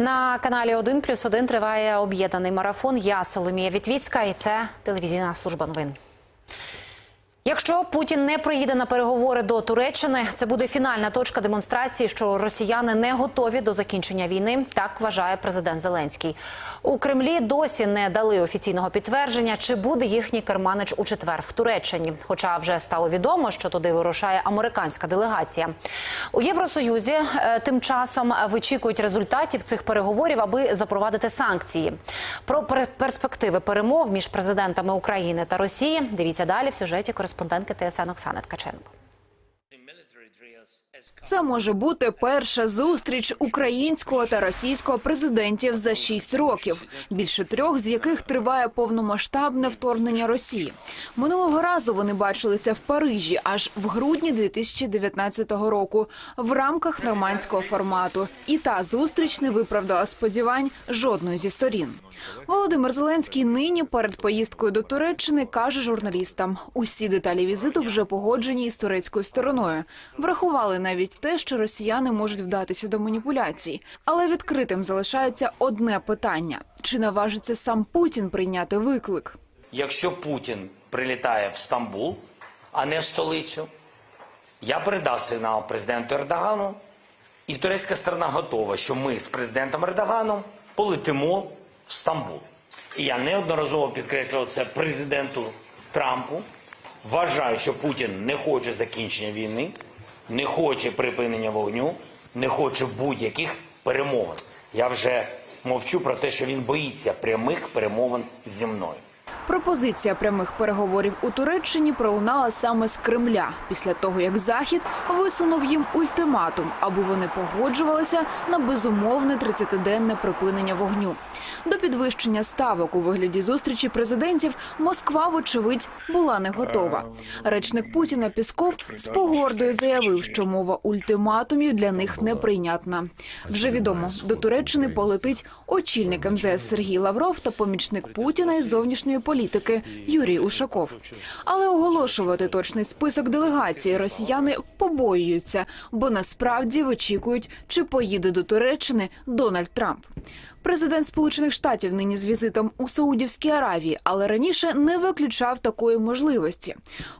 На каналі 1 плюс 1 триває об'єднаний марафон. Я Соломія Вітвіцька і це телевізійна служба новин. Якщо Путін не приїде на переговори до Туреччини, це буде фінальна точка демонстрації, що росіяни не готові до закінчення війни. Так вважає президент Зеленський. У Кремлі досі не дали офіційного підтвердження, чи буде їхній керманич у четвер в Туреччині. Хоча вже стало відомо, що туди вирушає американська делегація. У Євросоюзі е, тим часом вичікують результатів цих переговорів, аби запровадити санкції. Про пер- перспективи перемов між президентами України та Росії дивіться далі в сюжеті кореспондентки ТСН Оксани Ткаченко. Це може бути перша зустріч українського та російського президентів за шість років, більше трьох з яких триває повномасштабне вторгнення Росії. Минулого разу вони бачилися в Парижі аж в грудні 2019 року в рамках нормандського формату. І та зустріч не виправдала сподівань жодної зі сторін. Володимир Зеленський нині перед поїздкою до Туреччини каже журналістам: усі деталі візиту вже погоджені із турецькою стороною. Врахували навіть те, що росіяни можуть вдатися до маніпуляцій. Але відкритим залишається одне питання: чи наважиться сам Путін прийняти виклик? Якщо Путін прилітає в Стамбул, а не в столицю, я передав сигнал президенту Ердогану, і турецька сторона готова, що ми з президентом Ердоганом полетимо в Стамбул. І я неодноразово підкреслював це президенту Трампу. Вважаю, що Путін не хоче закінчення війни, не хоче припинення вогню, не хоче будь-яких перемовин. Я вже мовчу про те, що він боїться прямих перемовин зі мною. Пропозиція прямих переговорів у Туреччині пролунала саме з Кремля після того, як Захід висунув їм ультиматум, аби вони погоджувалися на безумовне 30-денне припинення вогню. До підвищення ставок у вигляді зустрічі президентів Москва, вочевидь, була не готова. Речник Путіна Пісков з погордою заявив, що мова ультиматумів для них неприйнятна. Вже відомо, до Туреччини полетить очільник МЗС Сергій Лавров та помічник Путіна із зовнішньої політики Юрій Ушаков. Але оголошувати точний список делегації росіяни побоюються, бо насправді вичікують, чи поїде до Туреччини Дональд Трамп. Президент Сполучених Штатів нині з візитом у Саудівській Аравії, але раніше не виключав такої можливості.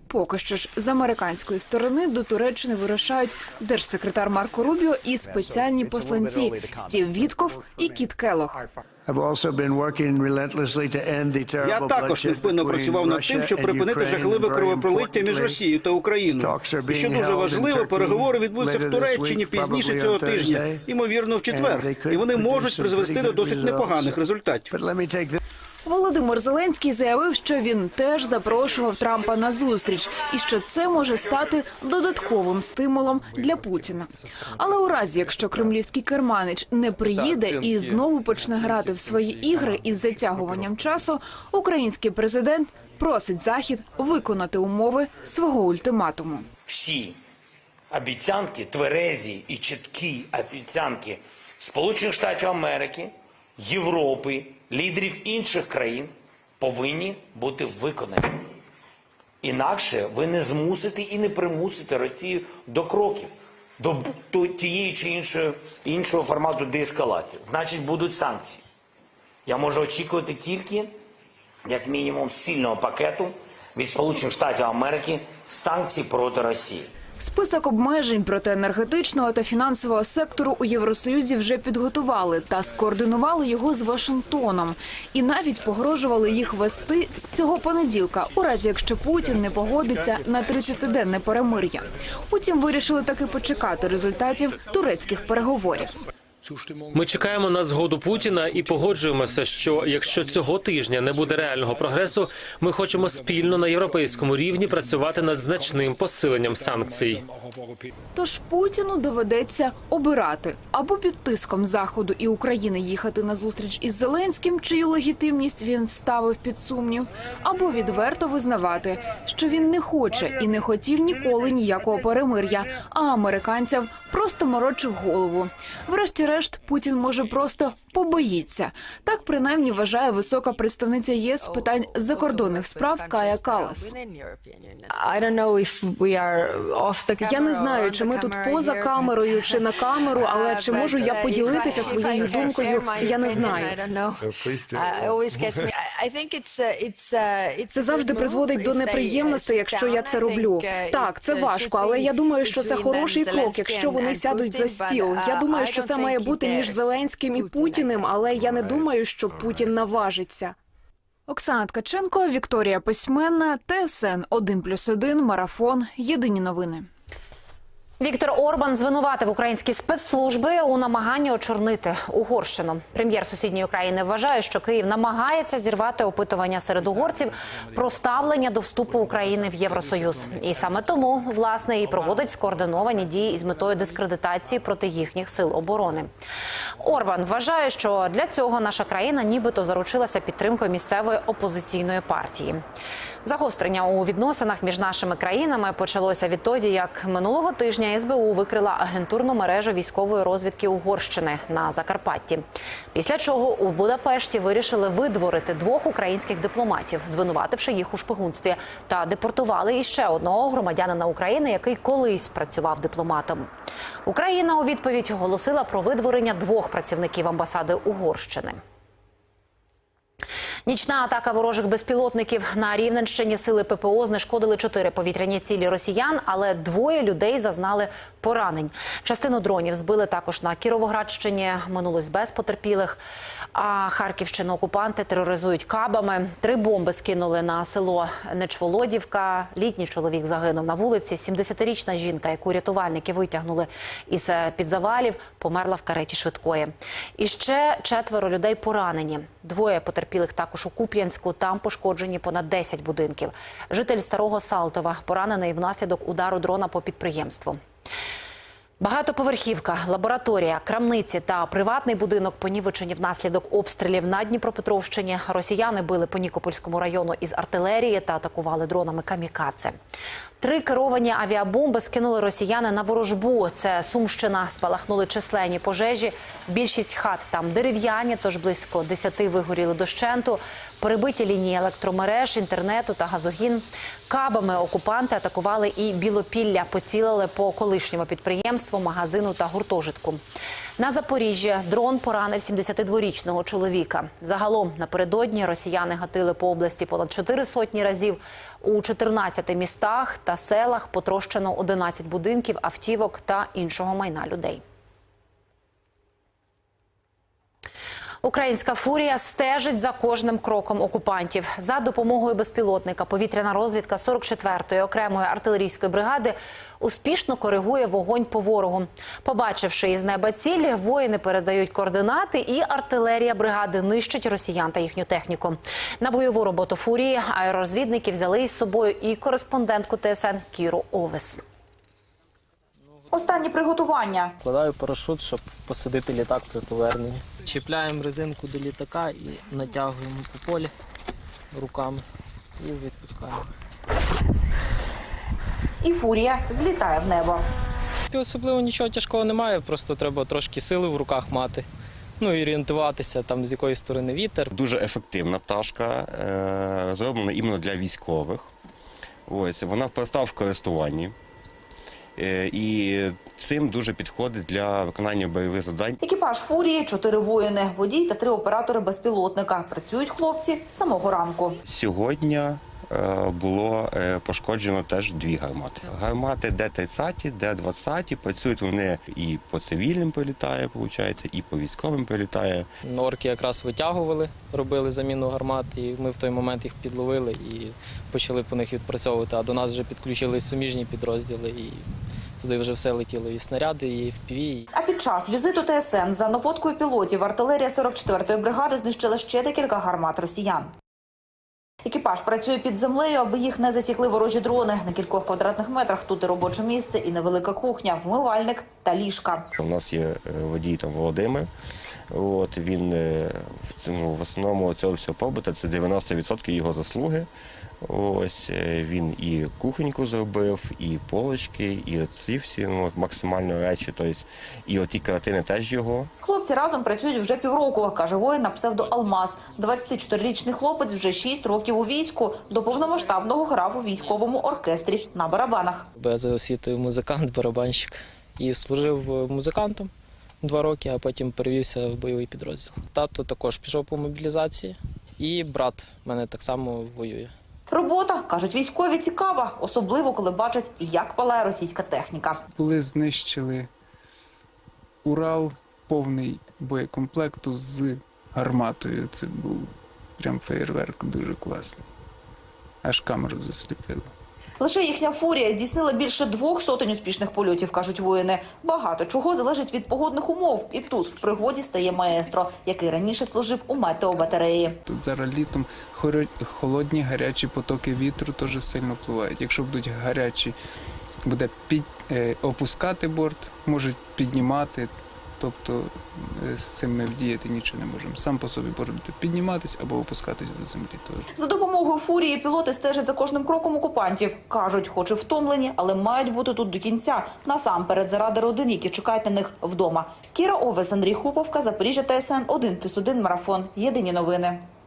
Поки що ж з американської сторони до Туреччини вирушають держсекретар Марко Рубіо і спеціальні посланці Стів Вітков і Кіт Келох. Я також невпинно працював над тим, щоб припинити жахливе кровопролиття між Росією та Україною. І що дуже важливо, переговори відбудуться в Туреччині пізніше цього тижня, ймовірно, в четвер. І вони можуть призвести до досить непоганих результатів. Володимир Зеленський заявив, що він теж запрошував Трампа на зустріч, і що це може стати додатковим стимулом для Путіна. Але у разі, якщо кремлівський керманич не приїде і знову почне грати в свої ігри із затягуванням часу, український президент просить захід виконати умови свого ультиматуму. всі обіцянки, тверезі і чіткі обіцянки Сполучених Штатів Америки, Європи, лідерів інших країн повинні бути виконані. Інакше ви не змусите і не примусите Росію до кроків, до то- тієї чи іншої, іншого формату деескалації. Значить, будуть санкції. Я можу очікувати тільки, як мінімум, сильного пакету від Сполучених Штатів Америки санкцій проти Росії. Список обмежень проти енергетичного та фінансового сектору у Євросоюзі вже підготували та скоординували його з Вашингтоном, і навіть погрожували їх вести з цього понеділка, у разі якщо Путін не погодиться на 30-денне перемир'я. Утім, вирішили таки почекати результатів турецьких переговорів. Ми чекаємо на згоду Путіна і погоджуємося, що якщо цього тижня не буде реального прогресу, ми хочемо спільно на європейському рівні працювати над значним посиленням санкцій. Тож Путіну доведеться обирати або під тиском заходу і України їхати на зустріч із Зеленським, чию легітимність він ставив під сумнів, або відверто визнавати, що він не хоче і не хотів ніколи ніякого перемир'я, а американцям просто морочив голову. Врешті-решт арешт, Путін може просто побоїться. Так принаймні вважає висока представниця ЄС з питань закордонних справ Кая Калас. Я не знаю, чи ми тут поза камерою, чи на камеру, але чи можу я поділитися своєю думкою, я не знаю. Це завжди призводить до неприємностей, якщо я це роблю. Так, це важко, але я думаю, що це хороший крок, якщо вони сядуть за стіл. Я думаю, що це має бути між Зеленським і Путіним, але я не думаю, що Путін наважиться. Оксана Ткаченко, Вікторія Письменна, ТСН 1+,1, Марафон. Єдині новини. Віктор Орбан звинуватив українські спецслужби у намаганні очорнити Угорщину. Прем'єр сусідньої країни вважає, що Київ намагається зірвати опитування серед угорців про ставлення до вступу України в Євросоюз. І саме тому власне і проводить скоординовані дії із метою дискредитації проти їхніх сил оборони. Орбан вважає, що для цього наша країна нібито заручилася підтримкою місцевої опозиційної партії. Загострення у відносинах між нашими країнами почалося відтоді, як минулого тижня СБУ викрила агентурну мережу військової розвідки Угорщини на Закарпатті. Після чого у Будапешті вирішили видворити двох українських дипломатів, звинувативши їх у шпигунстві, та депортували іще одного громадянина України, який колись працював дипломатом. Україна у відповідь оголосила про видворення двох працівників амбасади Угорщини. Нічна атака ворожих безпілотників на Рівненщині сили ППО знешкодили чотири повітряні цілі росіян, але двоє людей зазнали поранень. Частину дронів збили також на Кіровоградщині. Минулось без потерпілих. А Харківщину окупанти тероризують кабами. Три бомби скинули на село Нечволодівка. Літній чоловік загинув на вулиці. 70-річна жінка, яку рятувальники витягнули із під завалів, померла в кареті швидкої. І ще четверо людей поранені. Двоє потерпілих також у Куп'янську. Там пошкоджені понад 10 будинків. Житель старого Салтова поранений внаслідок удару дрона по підприємству. Багатоповерхівка, лабораторія, крамниці та приватний будинок понівечені внаслідок обстрілів на Дніпропетровщині. Росіяни били по Нікопольському району із артилерії та атакували дронами камікадзе. Три керовані авіабомби скинули росіяни на ворожбу. Це Сумщина. Спалахнули численні пожежі. Більшість хат там дерев'яні, тож близько десяти вигоріли дощенту. Перебиті лінії електромереж, інтернету та газогін. Кабами окупанти атакували і Білопілля. Поцілили по колишньому підприємству, магазину та гуртожитку. На Запоріжжя дрон поранив 72-річного чоловіка. Загалом напередодні росіяни гатили по області понад чотири сотні разів. У 14 містах та селах потрощено 11 будинків, автівок та іншого майна людей. Українська фурія стежить за кожним кроком окупантів. За допомогою безпілотника повітряна розвідка 44-ї окремої артилерійської бригади успішно коригує вогонь по ворогу. Побачивши із неба ціль, воїни передають координати, і артилерія бригади нищить росіян та їхню техніку. На бойову роботу фурії аеророзвідники взяли із собою і кореспондентку ТСН Кіру Овес. Останні приготування. Вкладаю парашут, щоб посадити літак при поверненні. Чіпляємо резинку до літака і натягуємо по полі руками і відпускаємо. І фурія злітає в небо. І особливо нічого тяжкого немає, просто треба трошки сили в руках мати. Ну і орієнтуватися там з якої сторони вітер. Дуже ефективна пташка, е, зроблена іменно для військових. Ось вона проста в користуванні. Е, І цим дуже підходить для виконання бойових завдань. Екіпаж фурії, чотири воїни, водій та три оператори безпілотника. Працюють хлопці з самого ранку. Сьогодні було е, пошкоджено теж дві гармати. Гармати Д-30, Д-20, працюють вони і по цивільним політає, виходить, і по військовим політає. Норки якраз витягували, робили заміну гармат, і ми в той момент їх підловили і почали по них відпрацьовувати. А до нас вже підключились суміжні підрозділи, і туди вже все летіло і снаряди, і FPV, А під час візиту ТСН за наводкою пілотів артилерія 44-ї бригади знищила ще декілька гармат росіян. Екіпаж працює під землею, аби їх не засікли ворожі дрони. На кількох квадратних метрах тут і робоче місце, і невелика кухня, вмивальник та ліжка. У нас є е, водій там Володимир. От він цьому в основному цього всього побута це 90% його заслуги. Ось е, він і кухоньку зробив, і полочки, і оці всі ну, максимально речі. Тобто, і оті картини теж його. Хлопці разом працюють вже півроку, каже воїн на псевдо Алмаз. 24-річний хлопець вже 6 років у війську. До повномасштабного грав у військовому оркестрі на барабанах. За освітою музикант, барабанщик. І служив е, музикантом два роки, а потім перевівся в бойовий підрозділ. Тато також пішов по мобілізації, і брат в мене так само воює. Робота, кажуть військові, цікава, особливо коли бачать, як палає російська техніка. коли знищили Урал повний боєкомплекту з гарматою. Це був прям феєрверк дуже класний. Аж камеру засліпило. Лише їхня фурія здійснила більше двох сотень успішних польотів, кажуть воїни. Багато чого залежить від погодних умов. І тут в пригоді стає маестро, який раніше служив у метеобатареї. Тут зараз літом холодні гарячі потоки вітру теж сильно впливають. Якщо будуть гарячі, буде під, е, опускати борт, можуть піднімати. Тобто е, з цим ми вдіяти нічого не можемо. Сам по собі борт підніматися або опускатись до землі. За допомогою фурії пілоти стежать за кожним кроком окупантів. Кажуть, хоч і втомлені, але мають бути тут до кінця. Насамперед заради родин, які чекають на них вдома. Кіра Овес, Андрій Хуповка, Запоріжжя ТСН 1+,1 марафон. Єдині новини.